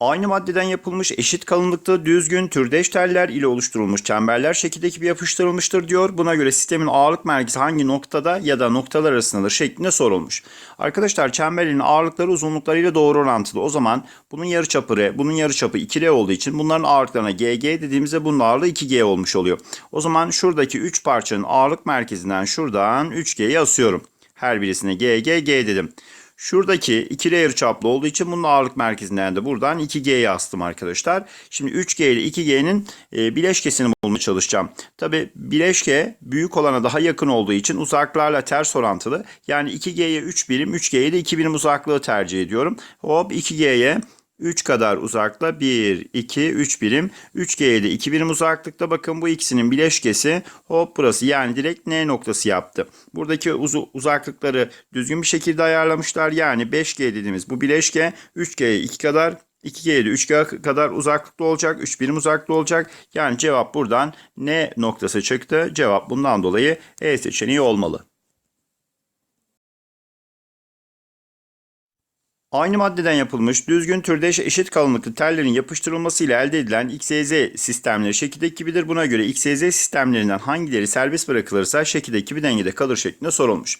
Aynı maddeden yapılmış eşit kalınlıkta düzgün türdeş teller ile oluşturulmuş çemberler şekildeki bir yapıştırılmıştır diyor. Buna göre sistemin ağırlık merkezi hangi noktada ya da noktalar arasındadır şeklinde sorulmuş. Arkadaşlar çemberin ağırlıkları uzunluklarıyla doğru orantılı. O zaman bunun yarıçapı R, bunun yarıçapı 2R olduğu için bunların ağırlıklarına GG dediğimizde bunun ağırlığı 2G olmuş oluyor. O zaman şuradaki 3 parçanın ağırlık merkezinden şuradan 3G'yi asıyorum. Her birisine GG, G dedim. Şuradaki 2R yarıçaplı olduğu için bunun ağırlık merkezinden de buradan 2G'yi astım arkadaşlar. Şimdi 3G ile 2G'nin e, bileşkesini bulmaya çalışacağım. Tabi bileşke büyük olana daha yakın olduğu için uzaklarla ters orantılı. Yani 2G'ye 3 birim, 3G'ye de 2 birim uzaklığı tercih ediyorum. Hop 2G'ye 3 kadar uzakla 1, 2, 3 birim. 3G'ye de 2 birim uzaklıkta bakın bu ikisinin bileşkesi hop burası yani direkt N noktası yaptı. Buradaki uz uzaklıkları düzgün bir şekilde ayarlamışlar. Yani 5G dediğimiz bu bileşke 3G'ye 2 kadar 2G'ye de 3G kadar uzaklıkta olacak. 3 birim uzaklığı olacak. Yani cevap buradan N noktası çıktı. Cevap bundan dolayı E seçeneği olmalı. Aynı maddeden yapılmış düzgün türde eşit kalınlıklı tellerin yapıştırılmasıyla elde edilen XYZ sistemleri şekildeki gibidir. Buna göre XYZ sistemlerinden hangileri serbest bırakılırsa şekildeki gibi dengede kalır şeklinde sorulmuş.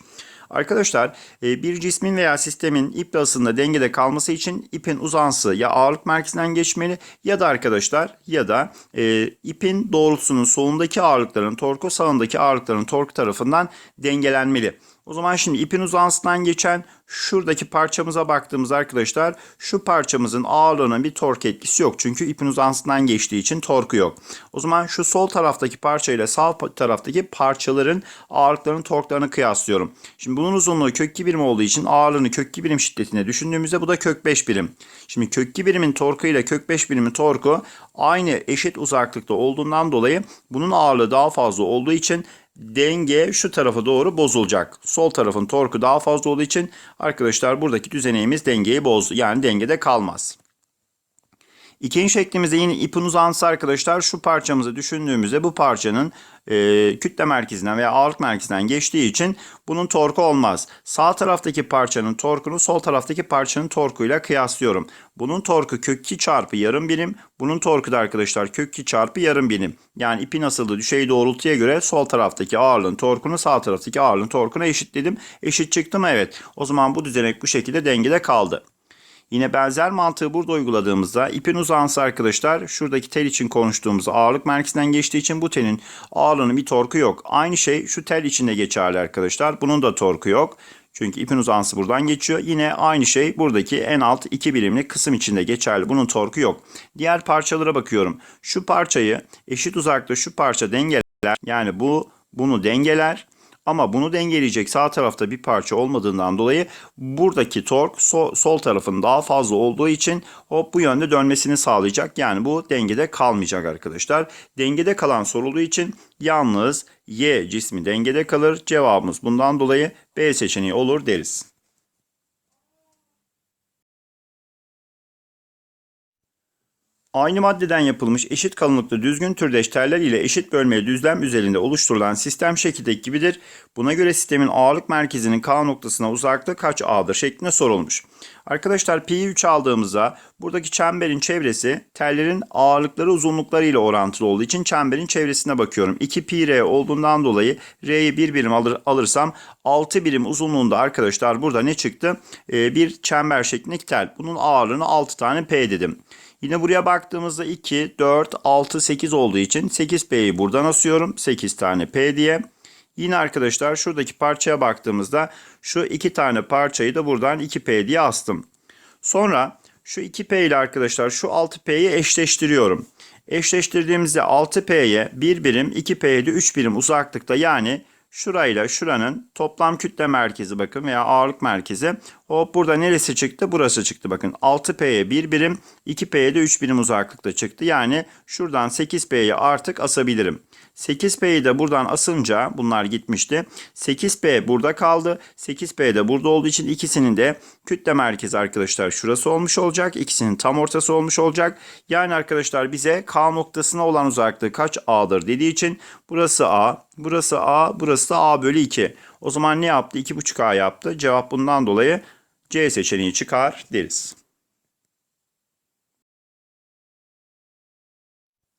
Arkadaşlar e, bir cismin veya sistemin ip arasında dengede kalması için ipin uzansı ya ağırlık merkezinden geçmeli ya da arkadaşlar ya da e, ipin doğrultusunun solundaki ağırlıkların torku sağındaki ağırlıkların torku tarafından dengelenmeli. O zaman şimdi ipin uzansından geçen şuradaki parçamıza baktığımız arkadaşlar şu parçamızın ağırlığının bir tork etkisi yok. Çünkü ipin uzansından geçtiği için torku yok. O zaman şu sol taraftaki parça ile sağ taraftaki parçaların ağırlıklarının torklarını kıyaslıyorum. Şimdi bunun uzunluğu kök 2 birim olduğu için ağırlığını kök 2 birim şiddetine düşündüğümüzde bu da kök 5 birim. Şimdi kök 2 birimin torku ile kök 5 birimin torku aynı eşit uzaklıkta olduğundan dolayı bunun ağırlığı daha fazla olduğu için denge şu tarafa doğru bozulacak. Sol tarafın torku daha fazla olduğu için arkadaşlar buradaki düzeneğimiz dengeyi bozdu. Yani dengede kalmaz. İkinci şeklimizde yine ipin uzantısı arkadaşlar şu parçamızı düşündüğümüzde bu parçanın e, kütle merkezinden veya ağırlık merkezinden geçtiği için bunun torku olmaz. Sağ taraftaki parçanın torkunu sol taraftaki parçanın torkuyla kıyaslıyorum. Bunun torku kök 2 çarpı yarım birim. Bunun torku da arkadaşlar kök 2 çarpı yarım birim. Yani ipin asıldığı düşey doğrultuya göre sol taraftaki ağırlığın torkunu sağ taraftaki ağırlığın torkuna eşitledim. Eşit çıktı mı? Evet. O zaman bu düzenek bu şekilde dengede kaldı. Yine benzer mantığı burada uyguladığımızda ipin uzantısı arkadaşlar şuradaki tel için konuştuğumuz ağırlık merkezinden geçtiği için bu telin ağırlığının bir torku yok. Aynı şey şu tel için de geçerli arkadaşlar. Bunun da torku yok. Çünkü ipin uzantısı buradan geçiyor. Yine aynı şey buradaki en alt iki birimlik kısım içinde geçerli. Bunun torku yok. Diğer parçalara bakıyorum. Şu parçayı eşit uzakta şu parça dengeler. Yani bu bunu dengeler. Ama bunu dengeleyecek sağ tarafta bir parça olmadığından dolayı buradaki tork sol, sol tarafın daha fazla olduğu için hop bu yönde dönmesini sağlayacak. Yani bu dengede kalmayacak arkadaşlar. Dengede kalan sorulduğu için yalnız Y cismi dengede kalır. Cevabımız bundan dolayı B seçeneği olur deriz. Aynı maddeden yapılmış eşit kalınlıkta düzgün türdeş teller ile eşit bölmeli düzlem üzerinde oluşturulan sistem şekildeki gibidir. Buna göre sistemin ağırlık merkezinin K noktasına uzaklığı kaç A'dır şeklinde sorulmuş. Arkadaşlar P'yi 3 aldığımızda buradaki çemberin çevresi tellerin ağırlıkları uzunlukları ile orantılı olduğu için çemberin çevresine bakıyorum. 2 pi r olduğundan dolayı R'yi 1 birim alır, alırsam 6 birim uzunluğunda arkadaşlar burada ne çıktı? Ee, bir çember şeklindeki tel. Bunun ağırlığını 6 tane P dedim. Yine buraya baktığımızda 2, 4, 6, 8 olduğu için 8P'yi buradan asıyorum. 8 tane P diye. Yine arkadaşlar şuradaki parçaya baktığımızda şu iki tane parçayı da buradan 2P diye astım. Sonra şu 2P ile arkadaşlar şu 6P'yi eşleştiriyorum. Eşleştirdiğimizde 6P'ye 1 birim 2P'ye de 3 birim uzaklıkta yani şurayla şuranın toplam kütle merkezi bakın veya ağırlık merkezi. Hop burada neresi çıktı? Burası çıktı bakın. 6P'ye 1 birim, 2P'ye de 3 birim uzaklıkta çıktı. Yani şuradan 8P'yi artık asabilirim. 8P'yi de buradan asınca bunlar gitmişti. 8P burada kaldı. 8P de burada olduğu için ikisinin de kütle merkezi arkadaşlar şurası olmuş olacak. İkisinin tam ortası olmuş olacak. Yani arkadaşlar bize K noktasına olan uzaklığı kaç A'dır dediği için burası A, burası A, burası da A bölü 2. O zaman ne yaptı? 2,5A yaptı. Cevap bundan dolayı C seçeneği çıkar deriz.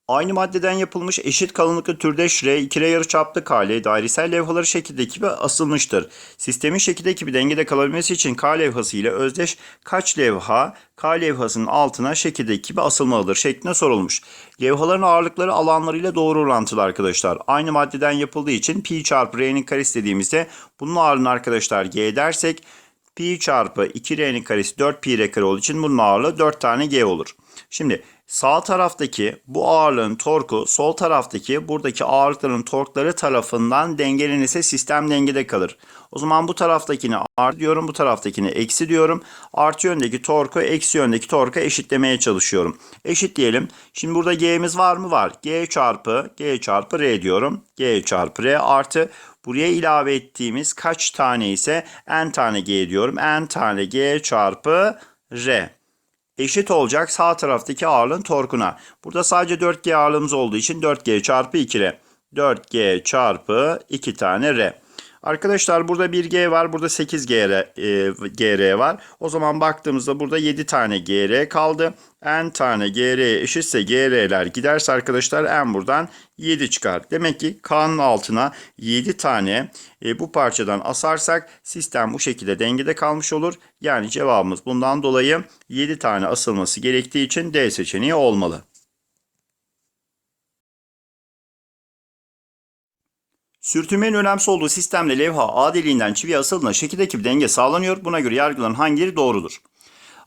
Aynı maddeden yapılmış eşit kalınlıklı türdeş R, 2R yarıçaplı kale dairesel levhaları şekildeki gibi asılmıştır. Sistemin şekildeki gibi dengede kalabilmesi için K levhası ile özdeş kaç levha K levhasının altına şekildeki gibi asılmalıdır şeklinde sorulmuş. Levhaların ağırlıkları alanlarıyla doğru orantılı arkadaşlar. Aynı maddeden yapıldığı için pi çarpı R'nin karesi dediğimizde bunun ağırlığını arkadaşlar G dersek pi çarpı 2R'nin karesi 4 pi R kare olduğu için bunun ağırlığı 4 tane G olur. Şimdi sağ taraftaki bu ağırlığın torku sol taraftaki buradaki ağırlıkların torkları tarafından dengelenirse sistem dengede kalır. O zaman bu taraftakini artı diyorum bu taraftakini eksi diyorum. Artı yöndeki torku eksi yöndeki torka eşitlemeye çalışıyorum. Eşit diyelim. Şimdi burada G'miz var mı? Var. G çarpı G çarpı R diyorum. G çarpı R artı buraya ilave ettiğimiz kaç tane ise n tane G diyorum. n tane G çarpı R eşit olacak sağ taraftaki ağırlığın torkuna. Burada sadece 4G ağırlığımız olduğu için 4G çarpı 2R. 4G çarpı 2 tane R. Arkadaşlar burada 1G var. Burada 8 GR, e, GR var. O zaman baktığımızda burada 7 tane GR kaldı. N tane GR eşitse GR'ler giderse arkadaşlar N buradan 7 çıkar. Demek ki K'nın altına 7 tane e, bu parçadan asarsak sistem bu şekilde dengede kalmış olur. Yani cevabımız bundan dolayı 7 tane asılması gerektiği için D seçeneği olmalı. Sürtünmenin önemsiz olduğu sistemle levha A deliğinden çiviye asıldığında şekildeki bir denge sağlanıyor. Buna göre yargılanan hangileri doğrudur?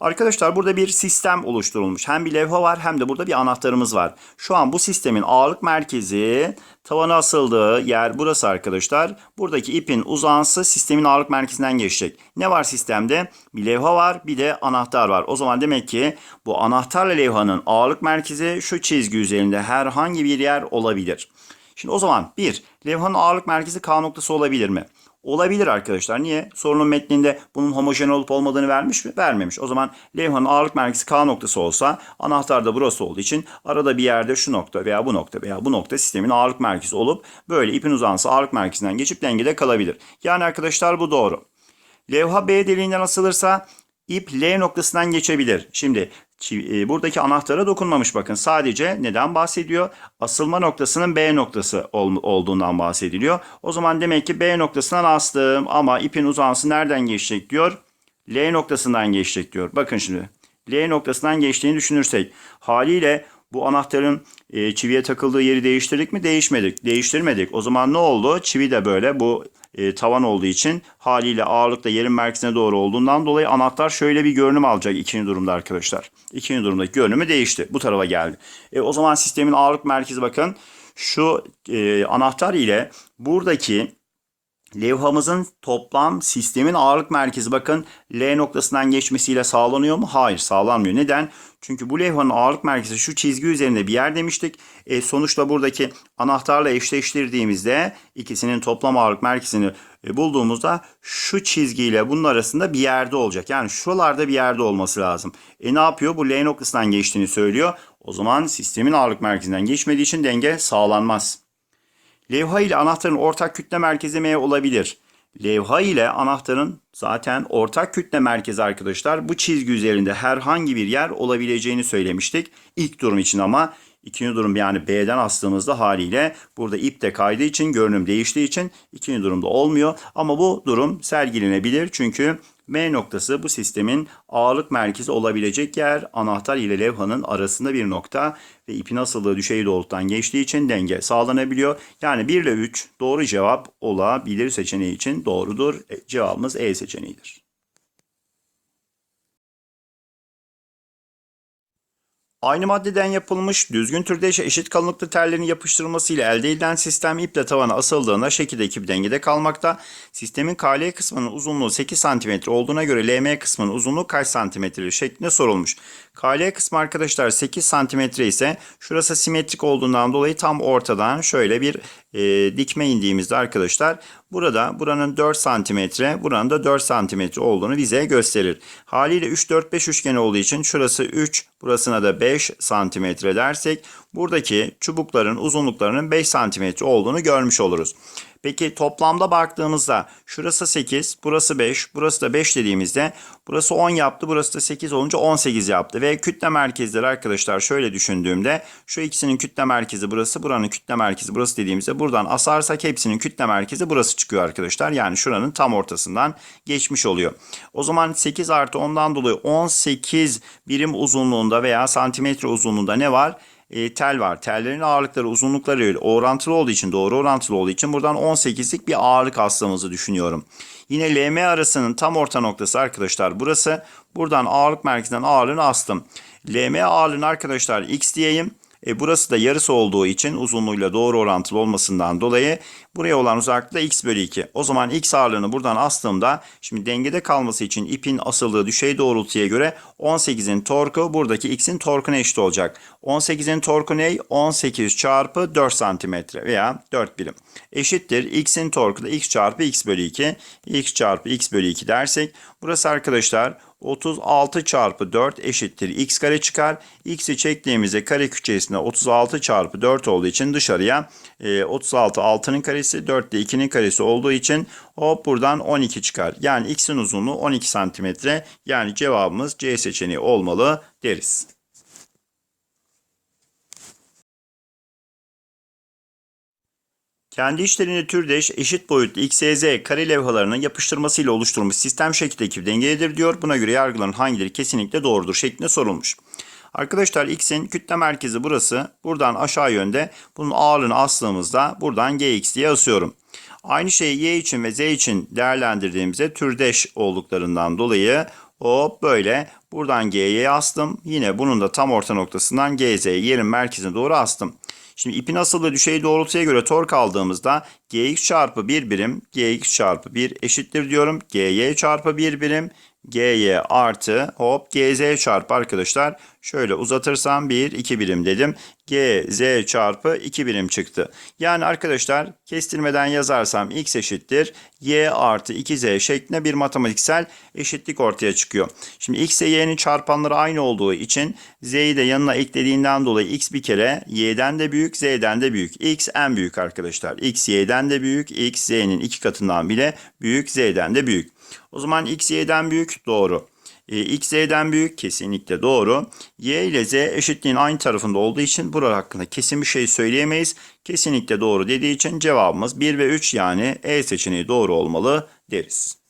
Arkadaşlar burada bir sistem oluşturulmuş. Hem bir levha var hem de burada bir anahtarımız var. Şu an bu sistemin ağırlık merkezi tavana asıldığı yer burası arkadaşlar. Buradaki ipin uzansı sistemin ağırlık merkezinden geçecek. Ne var sistemde? Bir levha var bir de anahtar var. O zaman demek ki bu anahtarla levhanın ağırlık merkezi şu çizgi üzerinde herhangi bir yer olabilir. Şimdi o zaman bir, levhanın ağırlık merkezi K noktası olabilir mi? Olabilir arkadaşlar. Niye? Sorunun metninde bunun homojen olup olmadığını vermiş mi? Vermemiş. O zaman levhanın ağırlık merkezi K noktası olsa anahtar da burası olduğu için arada bir yerde şu nokta veya bu nokta veya bu nokta sistemin ağırlık merkezi olup böyle ipin uzantısı ağırlık merkezinden geçip dengede kalabilir. Yani arkadaşlar bu doğru. Levha B deliğinden asılırsa ip L noktasından geçebilir. Şimdi buradaki anahtara dokunmamış bakın. Sadece neden bahsediyor? Asılma noktasının B noktası olduğundan bahsediliyor. O zaman demek ki B noktasından astım ama ipin uzantısı nereden geçecek diyor? L noktasından geçecek diyor. Bakın şimdi. L noktasından geçtiğini düşünürsek haliyle bu anahtarın e, çiviye takıldığı yeri değiştirdik mi? Değişmedik. Değiştirmedik. O zaman ne oldu? Çivi de böyle bu e, tavan olduğu için haliyle ağırlık da yerin merkezine doğru olduğundan dolayı anahtar şöyle bir görünüm alacak ikinci durumda arkadaşlar. İkinci durumdaki görünümü değişti. Bu tarafa geldi. E, o zaman sistemin ağırlık merkezi bakın şu e, anahtar ile buradaki levhamızın toplam sistemin ağırlık merkezi bakın L noktasından geçmesiyle sağlanıyor mu? Hayır sağlanmıyor. Neden? Çünkü bu levhanın ağırlık merkezi şu çizgi üzerinde bir yer demiştik. E, sonuçta buradaki anahtarla eşleştirdiğimizde ikisinin toplam ağırlık merkezini e, bulduğumuzda şu çizgiyle bunun arasında bir yerde olacak. Yani şuralarda bir yerde olması lazım. E ne yapıyor? Bu L noktasından geçtiğini söylüyor. O zaman sistemin ağırlık merkezinden geçmediği için denge sağlanmaz. Levha ile anahtarın ortak kütle merkezi M olabilir. Levha ile anahtarın zaten ortak kütle merkezi arkadaşlar bu çizgi üzerinde herhangi bir yer olabileceğini söylemiştik. İlk durum için ama ikinci durum yani B'den astığımızda haliyle burada ip de kaydığı için görünüm değiştiği için ikinci durumda olmuyor. Ama bu durum sergilenebilir çünkü M noktası bu sistemin ağırlık merkezi olabilecek yer. Anahtar ile levhanın arasında bir nokta ve ipin asıldığı düşey doğrultudan geçtiği için denge sağlanabiliyor. Yani 1 ile 3 doğru cevap olabilir seçeneği için doğrudur. E, cevabımız E seçeneğidir. Aynı maddeden yapılmış düzgün türde eşit kalınlıklı tellerin yapıştırılmasıyla elde edilen sistem iple tavana asıldığında şekildeki bir dengede kalmakta. Sistemin KL kısmının uzunluğu 8 cm olduğuna göre LM kısmının uzunluğu kaç santimetredir şeklinde sorulmuş. KL kısmı arkadaşlar 8 cm ise şurası simetrik olduğundan dolayı tam ortadan şöyle bir e, dikme indiğimizde arkadaşlar burada buranın 4 santimetre buranın da 4 santimetre olduğunu bize gösterir. Haliyle 3 4 5 üçgeni olduğu için şurası 3 burasına da 5 santimetre dersek buradaki çubukların uzunluklarının 5 santimetre olduğunu görmüş oluruz. Peki toplamda baktığımızda şurası 8, burası 5, burası da 5 dediğimizde burası 10 yaptı, burası da 8 olunca 18 yaptı. Ve kütle merkezleri arkadaşlar şöyle düşündüğümde şu ikisinin kütle merkezi burası, buranın kütle merkezi burası dediğimizde buradan asarsak hepsinin kütle merkezi burası çıkıyor arkadaşlar. Yani şuranın tam ortasından geçmiş oluyor. O zaman 8 artı 10'dan dolayı 18 birim uzunluğunda veya santimetre uzunluğunda ne var? E, tel var. Tellerin ağırlıkları uzunlukları orantılı olduğu için doğru orantılı olduğu için buradan 18'lik bir ağırlık astığımızı düşünüyorum. Yine LM arasının tam orta noktası arkadaşlar burası. Buradan ağırlık merkezinden ağırlığını astım. LM ağırlığını arkadaşlar x diyeyim. E, burası da yarısı olduğu için uzunluğuyla doğru orantılı olmasından dolayı buraya olan uzaklığı x bölü 2. O zaman x ağırlığını buradan astığımda şimdi dengede kalması için ipin asıldığı düşey doğrultuya göre 18'in torku buradaki x'in torkuna eşit olacak. 18'in torku ne? 18 çarpı 4 santimetre veya 4 birim. Eşittir x'in torku da x çarpı x bölü 2. x çarpı x bölü 2 dersek burası arkadaşlar 36 çarpı 4 eşittir x kare çıkar. x'i çektiğimizde kare içerisinde 36 çarpı 4 olduğu için dışarıya e, 36 6'nın karesi 4 de 2'nin karesi olduğu için hop buradan 12 çıkar. Yani x'in uzunluğu 12 santimetre. Yani cevabımız C seçeneği olmalı deriz. Kendi içlerinde türdeş eşit boyutlu XYZ kare levhalarının yapıştırmasıyla oluşturulmuş sistem şeklindeki bir dengededir diyor. Buna göre yargıların hangileri kesinlikle doğrudur şeklinde sorulmuş. Arkadaşlar X'in kütle merkezi burası. Buradan aşağı yönde bunun ağırlığını astığımızda buradan GX diye asıyorum. Aynı şeyi Y için ve Z için değerlendirdiğimizde türdeş olduklarından dolayı hop böyle buradan G'ye astım. Yine bunun da tam orta noktasından GZ yerin merkezine doğru astım. Şimdi ipin asıldığı düşey doğrultuya göre tork aldığımızda gx çarpı 1 birim gx çarpı 1 eşittir diyorum. gy çarpı 1 birim gy artı hop gz çarpı arkadaşlar şöyle uzatırsam 1 2 birim dedim. gz çarpı 2 birim çıktı. Yani arkadaşlar kestirmeden yazarsam x eşittir y artı 2z şeklinde bir matematiksel eşitlik ortaya çıkıyor. Şimdi x ile y'nin çarpanları aynı olduğu için z'yi de yanına eklediğinden dolayı x bir kere y'den de büyük z'den de büyük. x en büyük arkadaşlar. x y'den de büyük. x z'nin iki katından bile büyük z'den de büyük. O zaman x y'den büyük doğru. E, x y'den büyük kesinlikle doğru. y ile z eşitliğin aynı tarafında olduğu için burada hakkında kesin bir şey söyleyemeyiz. Kesinlikle doğru dediği için cevabımız 1 ve 3 yani E seçeneği doğru olmalı deriz.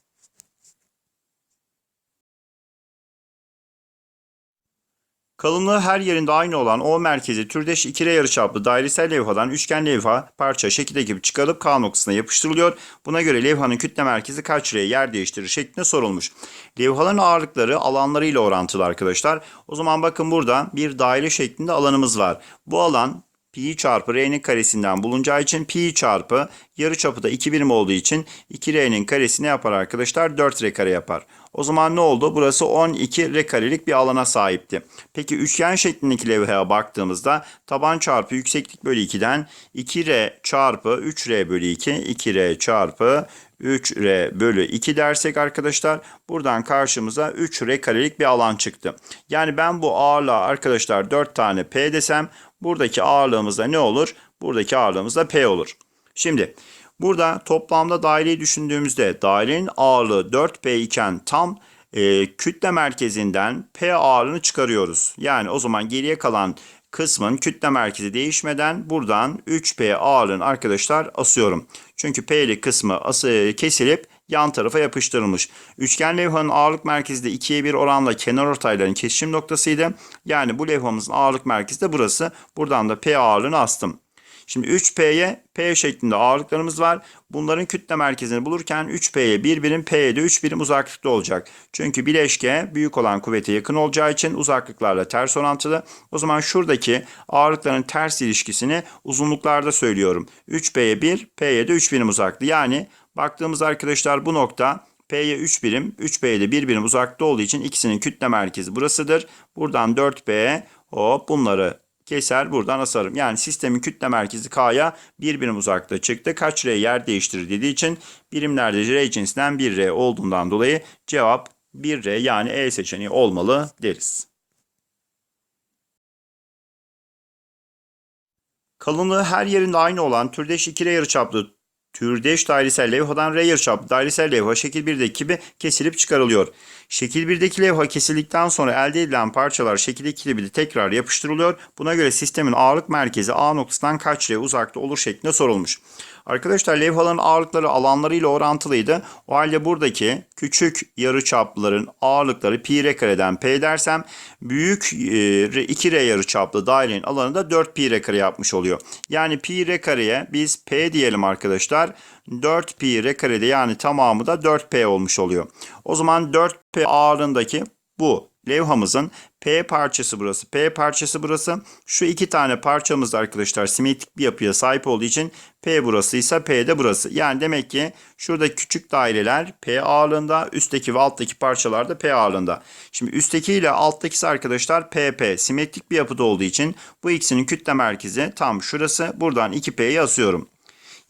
Kalınlığı her yerinde aynı olan O merkezi türdeş 2R yarıçaplı dairesel levhadan üçgen levha parça şekilde gibi çıkarılıp K noktasına yapıştırılıyor. Buna göre levhanın kütle merkezi kaç R yer değiştirir şeklinde sorulmuş. Levhaların ağırlıkları alanlarıyla orantılı arkadaşlar. O zaman bakın burada bir daire şeklinde alanımız var. Bu alan pi çarpı r'nin karesinden bulunacağı için pi çarpı yarıçapı da 2 birim olduğu için 2r'nin karesi ne yapar arkadaşlar? 4r kare yapar. O zaman ne oldu? Burası 12 r karelik bir alana sahipti. Peki üçgen şeklindeki levhaya baktığımızda taban çarpı yükseklik bölü 2'den 2r çarpı 3r bölü 2 2r çarpı 3R bölü 2 dersek arkadaşlar buradan karşımıza 3R karelik bir alan çıktı. Yani ben bu ağırlığa arkadaşlar 4 tane P desem buradaki ağırlığımız da ne olur? Buradaki ağırlığımız da P olur. Şimdi burada toplamda daireyi düşündüğümüzde dairenin ağırlığı 4P iken tam e, kütle merkezinden P ağırlığını çıkarıyoruz. Yani o zaman geriye kalan kısmın kütle merkezi değişmeden buradan 3P ağırlığını arkadaşlar asıyorum. Çünkü P'li kısmı kesilip yan tarafa yapıştırılmış. Üçgen levhanın ağırlık merkezi de 2'ye 1 oranla kenar ortayların kesişim noktasıydı. Yani bu levhamızın ağırlık merkezi de burası. Buradan da P ağırlığını astım. Şimdi 3P'ye P şeklinde ağırlıklarımız var. Bunların kütle merkezini bulurken 3P'ye 1 birim, P'ye de 3 birim uzaklıkta olacak. Çünkü bileşke büyük olan kuvvete yakın olacağı için uzaklıklarla ters orantılı. O zaman şuradaki ağırlıkların ters ilişkisini uzunluklarda söylüyorum. 3P'ye 1, P'ye de 3 birim uzaklığı. Yani baktığımız arkadaşlar bu nokta P'ye 3 birim, 3P'ye de 1 birim uzakta olduğu için ikisinin kütle merkezi burasıdır. Buradan 4P hop bunları keser buradan asarım. Yani sistemin kütle merkezi K'ya bir birim uzakta çıktı. Kaç R yer değiştirir dediği için birimlerde R cinsinden 1R olduğundan dolayı cevap 1R yani E seçeneği olmalı deriz. Kalınlığı her yerinde aynı olan türdeş 2R yarıçaplı türdeş dairesel levhadan rayır çap dairesel levha şekil 1'deki gibi kesilip çıkarılıyor. Şekil 1'deki levha kesildikten sonra elde edilen parçalar şekil 2'de gibi tekrar yapıştırılıyor. Buna göre sistemin ağırlık merkezi A noktasından kaç R uzakta olur şeklinde sorulmuş. Arkadaşlar levhaların ağırlıkları alanlarıyla orantılıydı. O halde buradaki küçük yarıçapların ağırlıkları pi r kareden p dersem büyük e, 2r yarıçaplı dairenin alanı da 4 pi r kare yapmış oluyor. Yani pi r kareye biz p diyelim arkadaşlar. 4 pi r karede yani tamamı da 4p olmuş oluyor. O zaman 4p ağırlığındaki bu levhamızın P parçası burası, P parçası burası. Şu iki tane parçamız da arkadaşlar simetrik bir yapıya sahip olduğu için P burası ise P de burası. Yani demek ki şurada küçük daireler P ağırlığında, üstteki ve alttaki parçalar da P ağırlığında. Şimdi üstteki ile alttakisi arkadaşlar PP simetrik bir yapıda olduğu için bu ikisinin kütle merkezi tam şurası. Buradan 2P'yi asıyorum.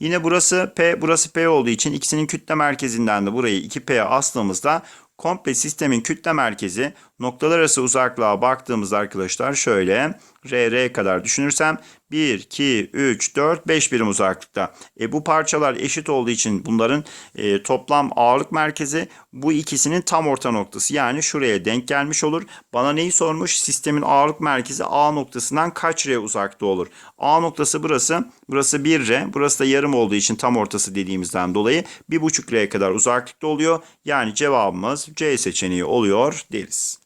Yine burası P, burası P olduğu için ikisinin kütle merkezinden de burayı 2P'ye astığımızda komple sistemin kütle merkezi noktalar arası uzaklığa baktığımızda arkadaşlar şöyle RR kadar düşünürsem 1, 2, 3, 4, 5 birim uzaklıkta. E, bu parçalar eşit olduğu için bunların e, toplam ağırlık merkezi bu ikisinin tam orta noktası. Yani şuraya denk gelmiş olur. Bana neyi sormuş? Sistemin ağırlık merkezi A noktasından kaç R uzakta olur? A noktası burası. Burası 1R. Burası da yarım olduğu için tam ortası dediğimizden dolayı 1,5 R kadar uzaklıkta oluyor. Yani cevabımız C seçeneği oluyor deriz.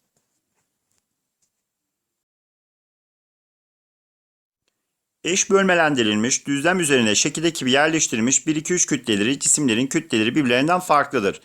Eş bölmelendirilmiş, düzlem üzerine şekildeki gibi yerleştirilmiş 1-2-3 kütleleri cisimlerin kütleleri birbirlerinden farklıdır.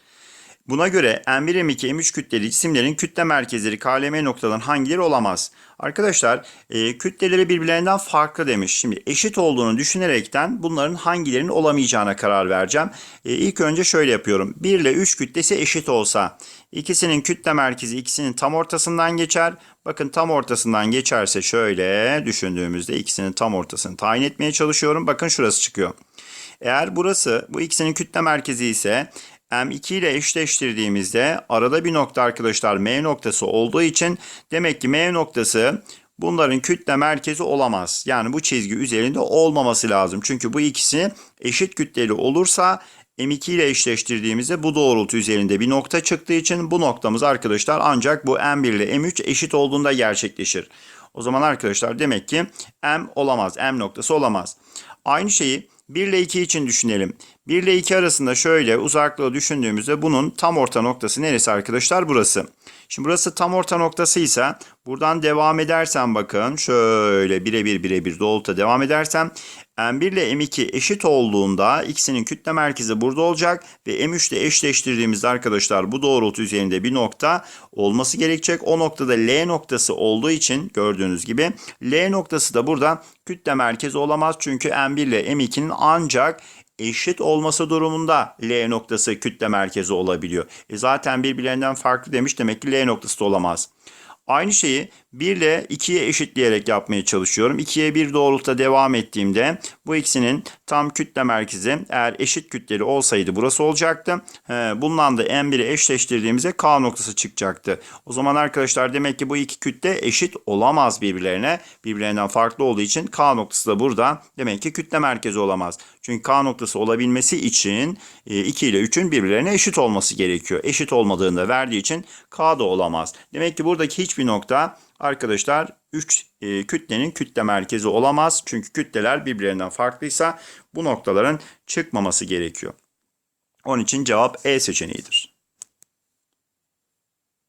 Buna göre M1, M2, M3 kütleli cisimlerin kütle merkezleri KLM noktadan hangileri olamaz? Arkadaşlar e, kütleleri birbirlerinden farklı demiş. Şimdi eşit olduğunu düşünerekten bunların hangilerinin olamayacağına karar vereceğim. E, ilk önce şöyle yapıyorum. 1 ile 3 kütlesi eşit olsa ikisinin kütle merkezi ikisinin tam ortasından geçer. Bakın tam ortasından geçerse şöyle düşündüğümüzde ikisinin tam ortasını tayin etmeye çalışıyorum. Bakın şurası çıkıyor. Eğer burası bu ikisinin kütle merkezi ise M2 ile eşleştirdiğimizde arada bir nokta arkadaşlar M noktası olduğu için demek ki M noktası bunların kütle merkezi olamaz. Yani bu çizgi üzerinde olmaması lazım. Çünkü bu ikisi eşit kütleli olursa M2 ile eşleştirdiğimizde bu doğrultu üzerinde bir nokta çıktığı için bu noktamız arkadaşlar ancak bu M1 ile M3 eşit olduğunda gerçekleşir. O zaman arkadaşlar demek ki M olamaz. M noktası olamaz. Aynı şeyi 1 ile 2 için düşünelim. 1 ile 2 arasında şöyle uzaklığı düşündüğümüzde bunun tam orta noktası neresi arkadaşlar? Burası. Şimdi burası tam orta noktası ise buradan devam edersem bakın şöyle birebir birebir doğrultuda devam edersem M1 ile M2 eşit olduğunda ikisinin kütle merkezi burada olacak ve M3 ile eşleştirdiğimizde arkadaşlar bu doğrultu üzerinde bir nokta olması gerekecek. O noktada L noktası olduğu için gördüğünüz gibi L noktası da burada kütle merkezi olamaz. Çünkü M1 ile M2'nin ancak eşit olması durumunda L noktası kütle merkezi olabiliyor. E zaten birbirlerinden farklı demiş demek ki L noktası da olamaz. Aynı şeyi 1 ile 2'ye eşitleyerek yapmaya çalışıyorum. 2'ye 1 doğrultuda devam ettiğimde bu ikisinin tam kütle merkezi eğer eşit kütleli olsaydı burası olacaktı. Bundan da M1'i eşleştirdiğimizde K noktası çıkacaktı. O zaman arkadaşlar demek ki bu iki kütle eşit olamaz birbirlerine. Birbirlerinden farklı olduğu için K noktası da burada demek ki kütle merkezi olamaz. Çünkü K noktası olabilmesi için 2 ile 3'ün birbirlerine eşit olması gerekiyor. Eşit olmadığında verdiği için K da olamaz. Demek ki buradaki hiçbir nokta arkadaşlar 3 e, kütlenin kütle merkezi olamaz. Çünkü kütleler birbirlerinden farklıysa bu noktaların çıkmaması gerekiyor. Onun için cevap E seçeneğidir.